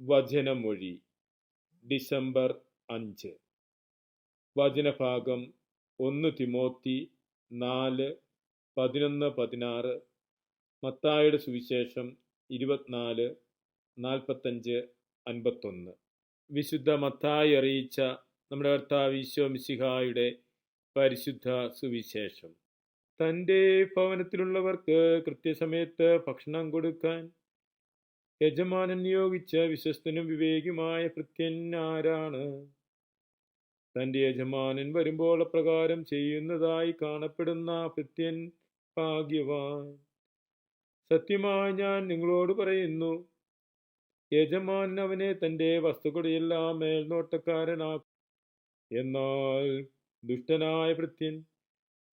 വചനമൊഴി. December അഞ്ച്. വചനഭാഗം ഒന്ന് തിമോത്തി നാല് പതിനൊന്ന് പതിനാറ്. മത്തായുടെ സുവിശേഷം ഇരുപത്തിനാല് നാൽപ്പത്തഞ്ച് അൻപത്തൊന്ന്. വിശുദ്ധ മത്തായി അറിയിച്ച നമ്മുടെ കർത്താവ് ഈശോ മിശിഹായുടെ പരിശുദ്ധ സുവിശേഷം. തന്റെ ഭവനത്തിലുള്ളവർക്ക് കൃത്യസമയത്ത് ഭക്ഷണം കൊടുക്കാൻ യജമാനൻ നിയോഗിച്ച വിശ്വസ്തനും വിവേകിയുമായ ആരാണ്? തന്റെ യജമാനൻ വരുമ്പോൾ അപ്രകാരം ചെയ്യുന്നതായി കാണപ്പെടുന്ന ഭൃത്യൻ ഭാഗ്യവാൻ. സത്യമായി ഞാൻ നിങ്ങളോട് പറയുന്നു യജമാൻ അവനെ തന്റെ വസ്തുക്കളെല്ലാം മേൽനോട്ടക്കാരനാക്കും. എന്നാൽ ദുഷ്ടനായ ഭൃത്യൻ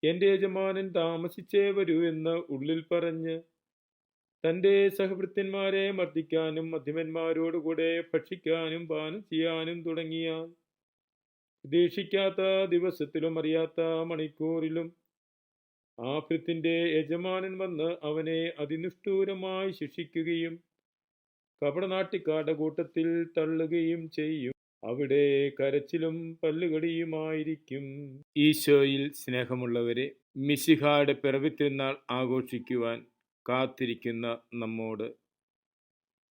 എന്റെ യജമാനൻ താമസിച്ചേ വരൂ എന്ന് ഉള്ളിൽ പറഞ്ഞ് തന്റെ സഹഭൃത്യന്മാരെ മർദ്ദിക്കാനും മധ്യമന്മാരോടുകൂടെ ഭക്ഷിക്കാനും പാനം ചെയ്യാനും തുടങ്ങിയ പ്രതീക്ഷിക്കാത്ത ദിവസത്തിലും അറിയാത്ത മണിക്കൂറിലും ആ ഭൃത്തിന്റെ യജമാനൻ വന്ന് അവനെ അതിനിഷ്ഠൂരമായി ശിക്ഷിക്കുകയും കപടനാട്ടിക്കാരുടെ കൂട്ടത്തിൽ തള്ളുകയും ചെയ്യും. അവിടെ കരച്ചിലും പല്ലുകടിയുമായിരിക്കും ഈശോയിൽ സ്നേഹമുള്ളവരെ മിശിഹായുടെ പിറവിത്തിരുന്നാൾ ആഘോഷിക്കുവാൻ കാത്തിരിക്കുന്ന നമ്മോട്.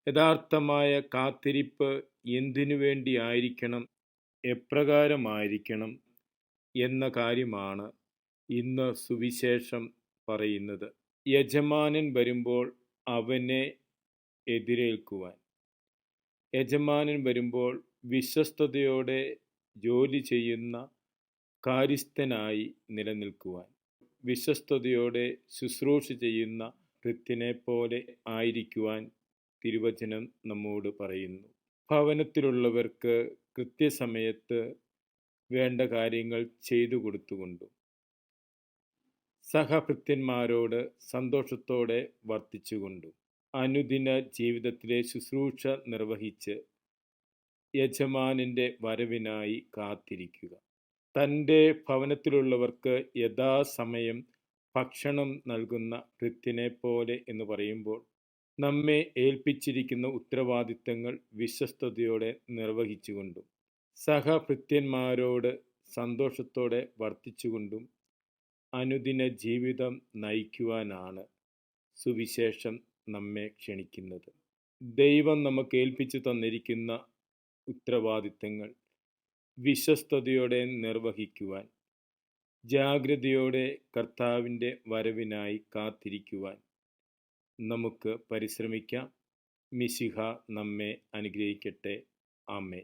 യഥാർത്ഥമായ കാത്തിരിപ്പ് എന്തിനു വേണ്ടിയായിരിക്കണം? എപ്രകാരമായിരിക്കണം? എന്ന കാര്യമാണ് ഇന്ന് സുവിശേഷം പറയുന്നത്. യജമാനൻ വരുമ്പോൾ അവനെ എതിരേൽക്കുവാൻ. യജമാനൻ വരുമ്പോൾ വിശ്വസ്തയോടെ ജോലി ചെയ്യുന്ന കാര്യസ്ഥനായി നിലനിൽക്കുവാൻ. വിശ്വസ്തയോടെ ശുശ്രൂഷ ചെയ്യുന്ന ഭൃത്തിനെ പോലെ ആയിരിക്കുവാൻ തിരുവചനം നമ്മോട് പറയുന്നു. ഭവനത്തിലുള്ളവർക്ക് കൃത്യസമയത്ത് വേണ്ട കാര്യങ്ങൾ ചെയ്തു കൊടുത്തുകൊണ്ടും. സഹഭൃത്യന്മാരോട് സന്തോഷത്തോടെ വർത്തിച്ചുകൊണ്ടും. അനുദിന ജീവിതത്തിലെ ശുശ്രൂഷ നിർവഹിച്ച് യജമാനിന്റെ വരവിനായി കാത്തിരിക്കുക. തന്റെ ഭവനത്തിലുള്ളവർക്ക് യഥാസമയം ഭക്ഷണം നൽകുന്ന കൃത്യനെ പോലെ എന്ന് പറയുമ്പോൾ നമ്മെ ഏൽപ്പിച്ചിരിക്കുന്ന ഉത്തരവാദിത്തങ്ങൾ വിശ്വസ്തയോടെ നിർവഹിച്ചുകൊണ്ടും സഹഭൃത്യന്മാരോട് സന്തോഷത്തോടെ വർത്തിച്ചുകൊണ്ടും അനുദിന ജീവിതം നയിക്കുവാനാണ് സുവിശേഷം നമ്മെ ക്ഷണിക്കുന്നത്. ദൈവം നമുക്ക് ഏൽപ്പിച്ചു തന്നിരിക്കുന്ന ഉത്തരവാദിത്തങ്ങൾ വിശ്വസ്തയോടെ നിർവഹിക്കുവാൻ ജാഗ്രതയോടെ കർത്താവിന്റെ വരവിനായി കാത്തിരിക്കുവാൻ നമുക്ക് പരിശ്രമിക്കാം. മിശിഹ നമ്മെ അനുഗ്രഹിക്കട്ടെ. ആമേ